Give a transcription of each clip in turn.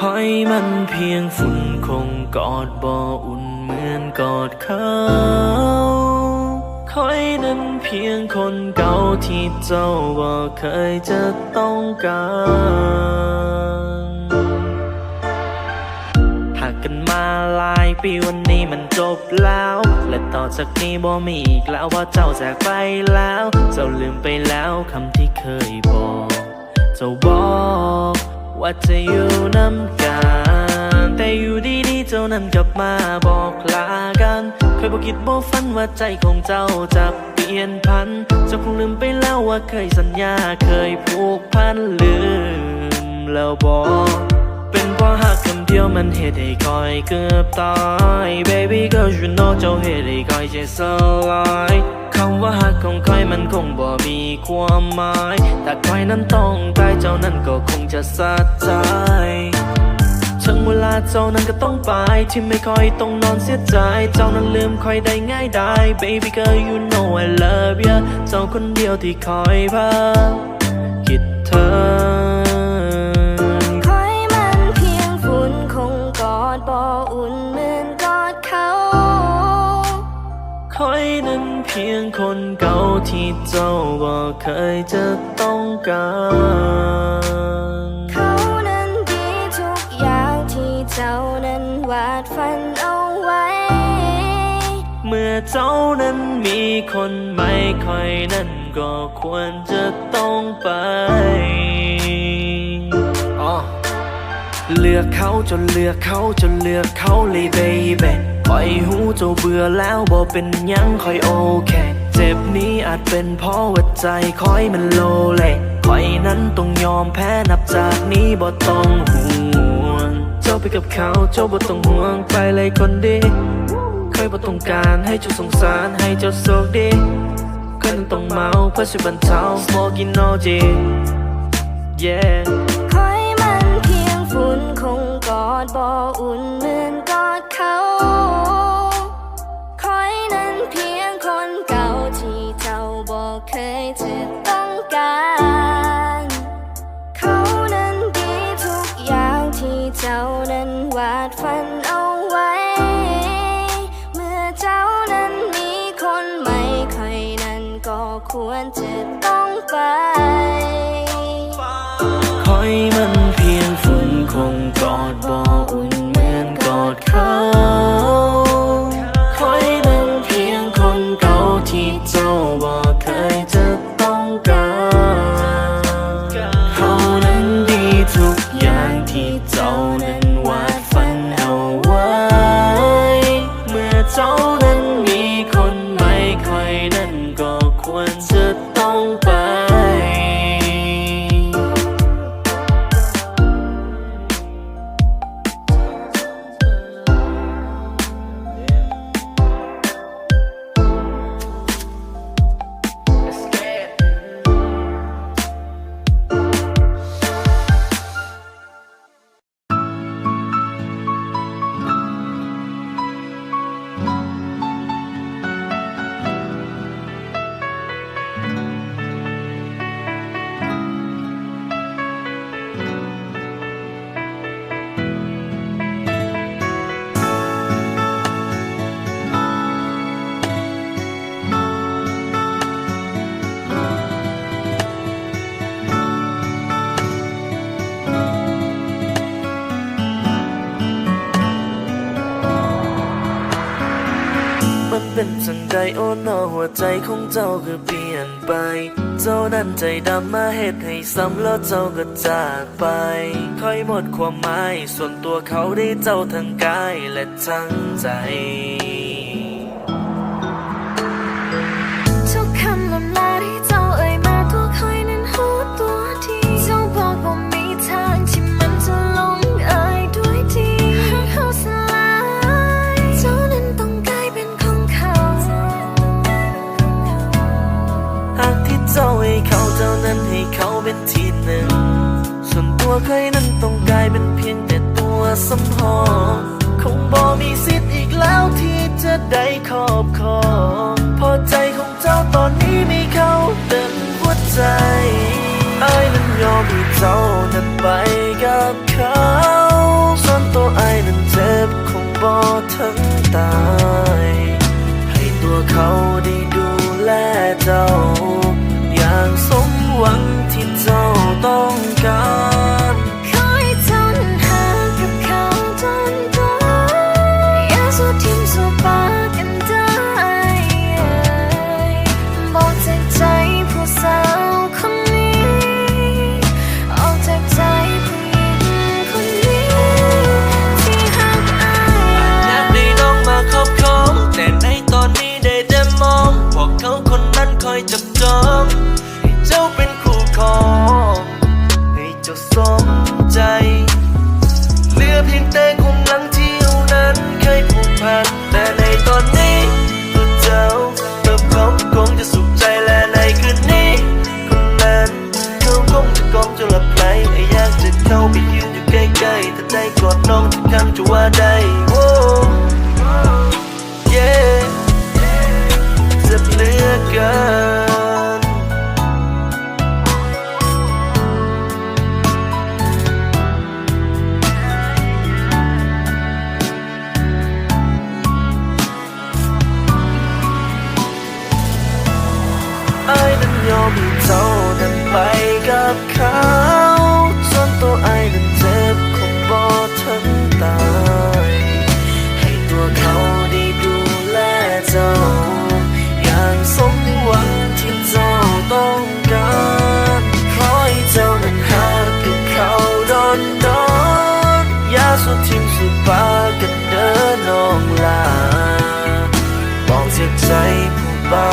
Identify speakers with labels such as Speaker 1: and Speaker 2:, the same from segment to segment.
Speaker 1: คอยมันเพียงฝุ่นคงกอดบ่อุ่นเหมือนกอดเขาคอยนั้นเพียงคนเก่าที่เจ้าบ่เคยจะต้องการหากกันมาหลายปีวันนี้มันจบแล้ว และต่อจากนี้บ่มีอีกแล้วเพราเจ้าจากไปแล้ว เจ้าลืมไปแล้วคำที่เคยบอก เจ้าบอก ว่าจะอยู่น้ำกันแต่อยู่ดีๆเจ้านั้นกลับมาบอกลากันเคยบอกคิดบ่ฝันว่าใจของเจ้าจะเปลี่ยนพันเจ้าคงลืมไปแล้วว่าเคยสัญญาเคยผูกพันลืมแล้วบอกเป็นเพราะหักคำเดียวมันเหตุให้คอยเกือบตาย Baby girl you know เจ้าเหตุให้คอยใจสลาย คำว่าหักของใครมันคงบ่มีความหมาย แต่ใครนั้นต้องตายเจ้านั้นก็คงจะสะใจถึงเวลาเจ้านั้นก็ต้องไป ที่ไม่ค่อยต้องนอนเสียใจ เจ้านั้นลืมคอยได้ง่ายได้ Baby girl you know I love you เจ้าคนเดียวที่คอยพาคิดเธอ
Speaker 2: พียงคนเก่า
Speaker 1: ที่เจ้าบ่เคยจะต้องการ
Speaker 2: เขานั้นดีทุกอย่างที่เจ้านั้นวาดฝันเอาไว้
Speaker 1: เมื่อเจ้านั้นมีคนใหม่คอยนั้นก็ควรจะต้องไปอ๋อเลือกเขาจนเลือกเขาจนเลือกเขาเลยเบบี คอยหูเจ้าเบื่อแล้วบ่เป็นยังคอยโอเค เจ็บนี้อาจเป็นเพราะว่าใจคอยมันโลเลคอยนั้นต้องยอมแพ้นับจากนี้บ่ต้องห่วง เจ้าไปกับเขาเจ้าบ่ต้องห่วงไปเลยคนดีเคยบ่ต้องการให้เจ้าสงสารให้เจ้าโชคดีเคยต้องเมาเพื่อช่วยบรรเทา smoking no G yeah
Speaker 2: คอยมันเพียงฝุ่นคงกอดบ่อุ่นเหมือนกอดเขา เพียงคนเก่าที่เจ้าบอกเค
Speaker 1: ยจะต้องการ เขานั้นดีทุกอย่างที่เจ้านั้นวาดฝัน มันเป็นจังใดโอ้นอหัวใจของเจ้าคือเปลี่ยนไป เจ้านั้นใจดำมาเหตุให้ซ้ำแล้วเจ้าก็จากไป ค่อยหมดความหมาย ส่วนตัวเขาได้เจ้าทั้งกายและทั้งใจ
Speaker 2: เคยนั้นต้องกลายเป็นเพียงแต่ตัวสำหองคงบ่มีสิทธิ์อีกแล้วที่จะได้ขอบคอพอใจของเจ้าตอนนี้มีเขาเต็มหัวใจไอ้นั้นยอมให้เจ้านั้นไปกับเขา
Speaker 1: ส่วนตัวไอ้นั้นเจ็บคงบ่ทั้งตาย ให้ตัวเขาได้ดูแลเจ้า อย่างสมหวังที่เจ้าต้องการ ใจ เหลือเพียงแต่คุมลังเที่ยวนั้นเคยผูกพัน แต่ในตอนนี้ตัวเจ้าเติมพร้อมคงจะสุขใจและในคืนนี้คนนั้นเขาคงจะกองจะหลับไหลอยากจะเข้าไปยืนอยู่ใกล้ๆแต่ได้กอดน้องทุกคำจะว่าได้ ยอมให้เจ้านั้นไปกับเขาจนตัวไอ้นั้นเจ็บคงบ่ถึงตาย ให้ตัวเขาได้ดูแลเจ้า อย่างสมหวังที่เจ้าต้องการขอให้เจ้านั้นหากับเขาดอนดอนอย่าสุดทิมสุดปากันเดินน้องลาบอกจากใจผู้เบา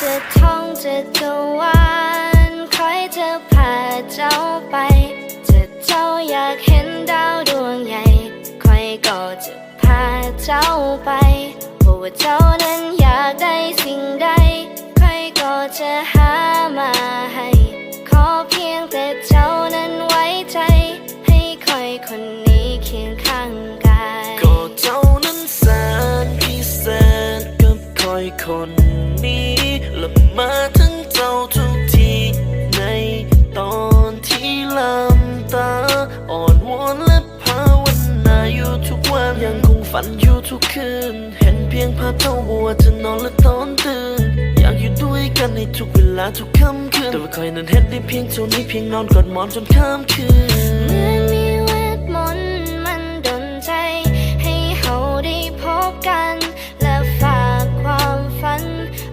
Speaker 1: จะ
Speaker 2: ท่องจะตะวันคอยจะพาเจ้าไปจะเจ้าอยากเห็นดาวดวงใหญ่คอยก็จะพาเจ้าไปเพราะว่า
Speaker 1: เจ้า ทุกคืน เห็นเพียงภาพเจ้าบัวจะนอนและตอนตื่น อยากอยู่ด้วยกันในทุกเวลาทุกค่ำคืน แต่ว่าคอยนั้นเห็นได้เพียงเท่านี้เพียงนอนกอดหมอนจนข้ามคืน
Speaker 2: เหมือนมีเวทมนต์มันดนใจ ให้เฮาได้พบกัน และฝากความฝัน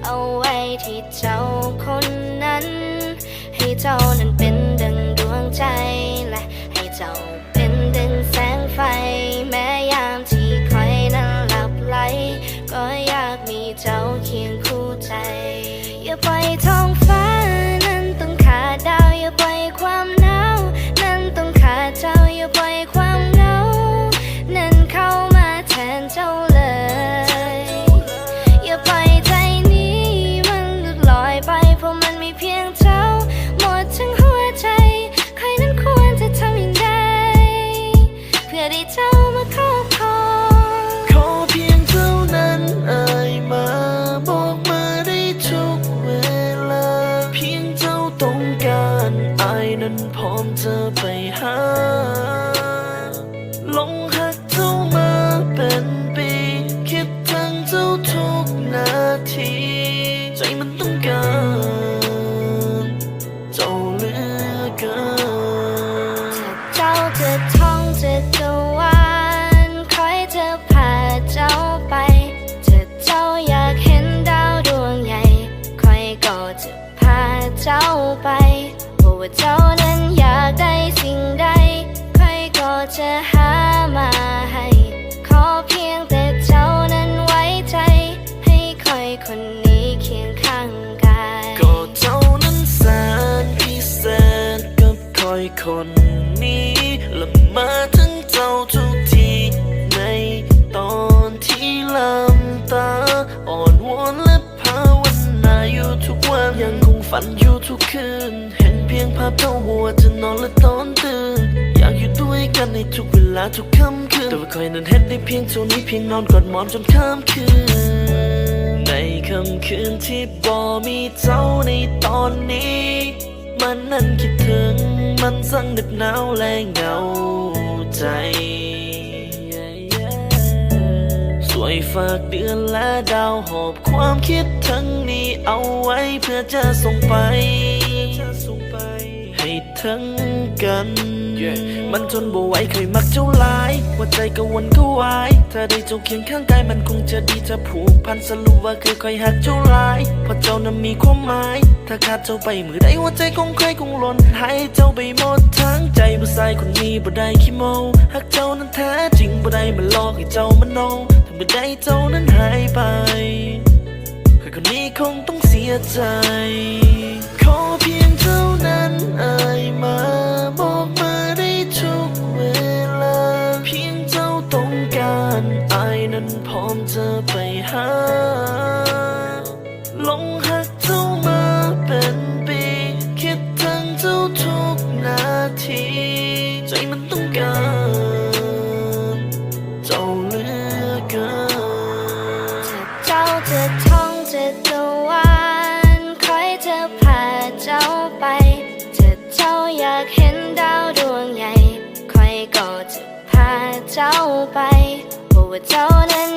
Speaker 2: เอาไว้ที่เจ้าคนนั้น ให้เจ้า เจ้าเคียงคู่ใจ อย่าปล่อยท้อ
Speaker 1: ทุกเวลาทุกค่ำคืนแต่ว่าคอยนั้นเห็นได้เพียงเท่านี้เพียงนอนกอดหมอนจนข้ามคืน ในค่ำคืนที่บ่มีเจ้าในตอนนี้ มันนั้นคิดถึง มันสั่งเหน็บหนาวและเหงาใจอยฝากเดือนและดาวหอบความคิดทั้งนี้เอาไว้เพื่อจะส่งไปจะส่งไปให้ทั้งกัน มันทนบ่ไหวเคยมักเจ้าหลายหัวใจก็วนก็วายถ้าได้เจ้าเคียงข้างกายมันคงจะดีจะผูกพันสรุปว่าคือคอยหักเจ้าหลายเพราะเจ้านั้นมีความหมาย ถ้าขาดเจ้าไปมือใดหัวใจคงใครคงหล่นให้เจ้าไปหมดทั้งใจผู้ชายคนนี้บ่ได้ขี้โมาหักเจ้านั้นแท้จริงบ่ได้มาหลอกให้เจ้ามันโนถ้าบ่ได้เจ้านั้นหายไปใครคนนี้คงต้องเสียใจขอเพียงเท่านั้นเอ่ยมา พร้อไปหาลงหักเจ้ามาเป็นปี คิดถึงเจ้าทุกนาที ใจมันต้องการเจ้าเหลือเกิน
Speaker 2: เจ้าจะท่องจะตะวันคอยจะพาเจ้าไปถ้าเจ้าอยากเห็นดาวดวงใหญ่คอยก็จะพาเจ้าไปบอกว่าเจ้านั้น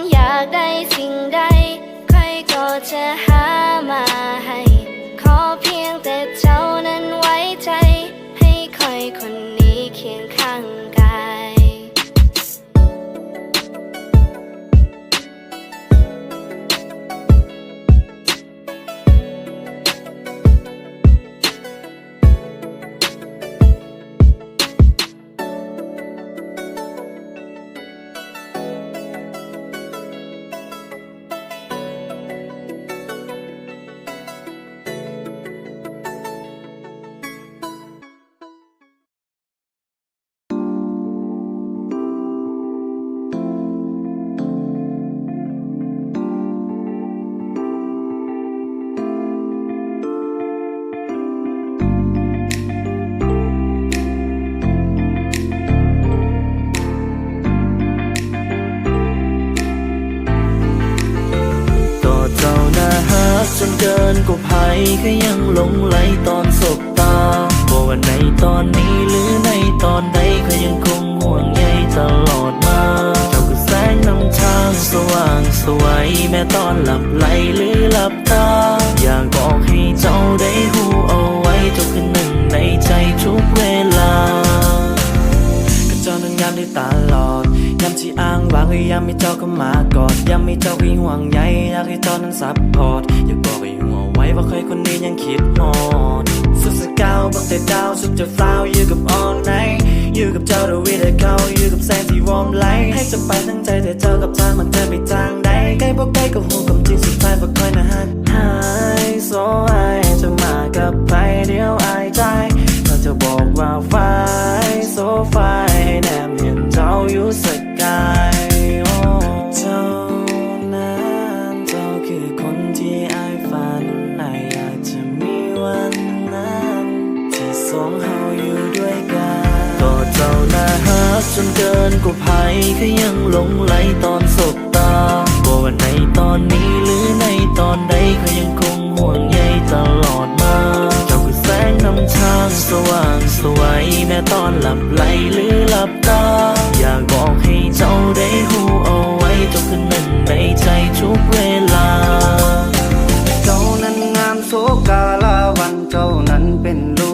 Speaker 2: นเกิ
Speaker 1: นกว่าภัยก็ยังหลงไหลตอนสบตาบอกว่าในตอนนี้หรือในตอนใดก็ยังคงห่วงใยตลอดมาเจ้าคือแสงนำทางสว่างสวยแม้ตอนหลับไหลหรือหลับตา อยากบอกให้เจ้าได้หูเอาไว้เจ้าคือหนึ่งในใจทุกเวลาก็เจ้านั้นงามด้ตลอดยามที่อ้างว้างก็ยามให้เจ้าเข้ามากอดยามให้เจ้าให้ห่วงใยอยากให้เจ้านั้นซัพพอร์ตอยากบอกให้หัวไว้ว่าใครคนนี้ยังคิดฮอดสุดสกาวบังแต่ดาวสุดจะฟ้าวอยู่กับ all night อยู่กับเจ้าดวิดเขาอยู่กับแสงที่วอร์มไลท์ให้จะไปทั้งใจแต่เจ้ากับทางมันเดินไปทางใดใกล้บ่ใกล้ก็หูความจริงสุดท้ายบ่ค่อยนะฮักหายโซไอจะมากับใครเดียวอายใจเราจะบอกว่าไฟโซไฟ นกินกว่าภัยก็ยังหลงไหลตอนสบตาบอกว่าในตอนนี้หรือในตอนใดก็ยังคงห่วงใยตลอดมาเจ้าคือแสงนำทางสว่างสวยแม้ตอนหลับไหลหรือหลับตา อยากบอกให้เจ้าได้หูเอาไว้เจ้าคือหนึ่งในใจทุกเวลา
Speaker 3: เจ้านั้นงามโสกาลาวันเจ้านั้นเป็นลูก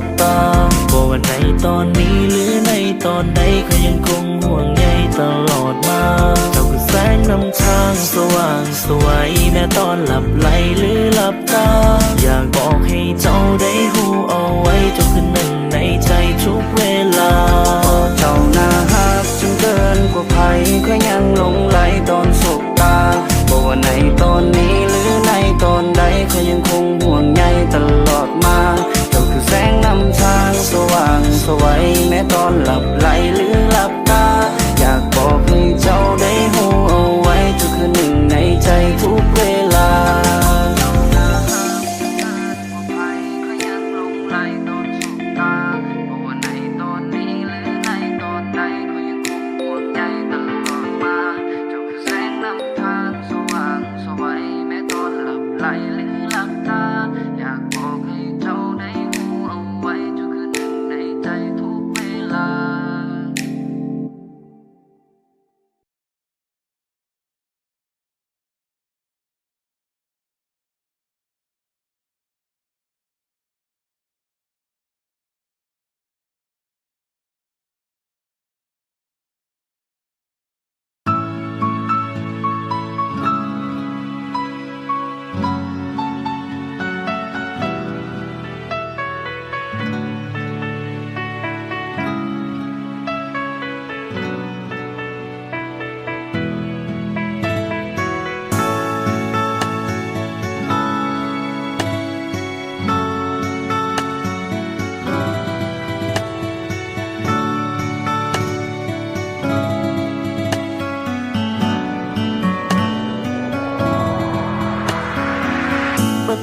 Speaker 3: กต้องว่าในตอนนี้หรือในตอนใดเขายังคงห่วงใยตลอดมาเราคือแสงนำทางสว่างสวยแม้ตอนหลับไหลหรือหลับตา อยากบอกให้เจ้าได้หูเอาไว้เจ้าคือหนึ่งในใจทุกเวลาพอ
Speaker 1: เจ้าน่าฮักจนเกินกว่าใครก็ยังหลงไหลตอนสบตาบอกว่าในตอนนี้หรือในตอนใดเขายังคงห่วงใยตลอดมา แสงนำทางสว่างสวัยแม้ตอนหลับไหลหรือหลับตา อยากบอกให้เจ้าได้หูเอาไว้ทุกคืนหนึ่งในใจทุกเวลา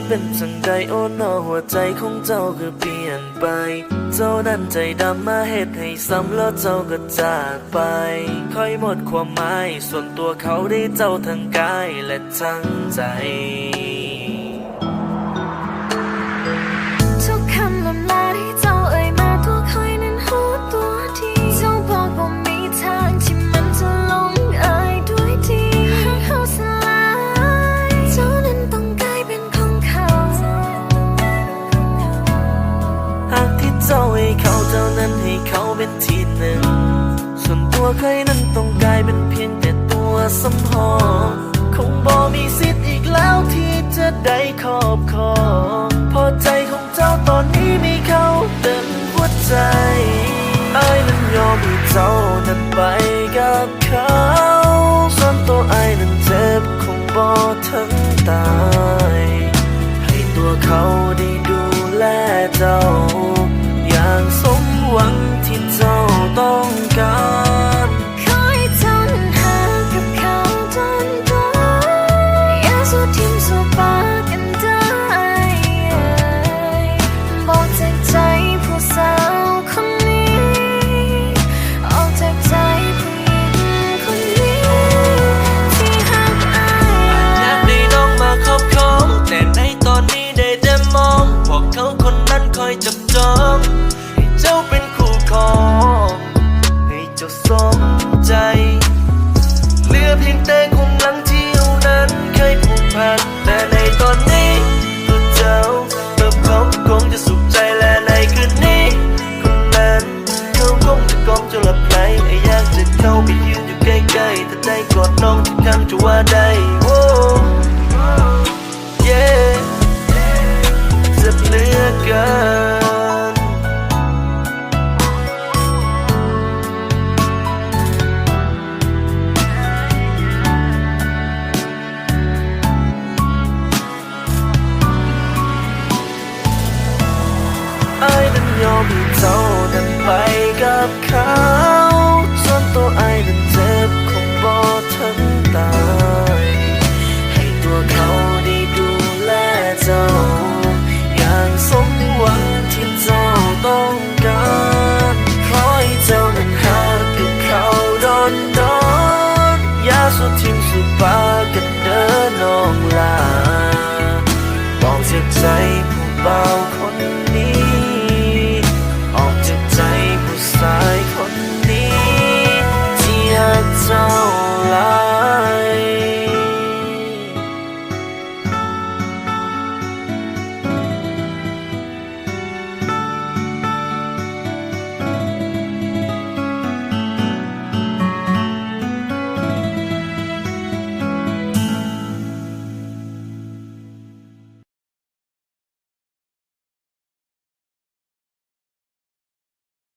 Speaker 1: ป็นสังใดโอ้นอหัวใจของเจ้าก็เปลี่ยนไป เจ้านั้นใจดำมาเหตุให้ซ้ำแล้วเจ้าก็จากไป ค่อยหมดความหมาย ส่วนตัวเขาได้เจ้าทั้งกายและทั้งใจ
Speaker 2: เคยนั้นต้องกลายเป็นเพี
Speaker 1: ยงแต่ตัวสำหองคงบ่มีสิทธิ์อีกแล้วที่จะได้ครอบครอง ยจับจอง
Speaker 2: ให้เจ้าเป็นคู่ค
Speaker 1: รองให้เจ้าสมใจ เหลือเพียงแต่คงหลังที่เรานั้นเคยผูกพัน แต่ในตอนนี้ตัวเจ้ากับเขาคงจะสุขใจและในคืนนี้คนนั้นเขาคงจะกอมจะหลับไหลไอ้อยากจะเข้าไปยืนอยู่ใกล้ๆถ้าได้กอดน้องจะคำจะว่าได้โอ้เย่จ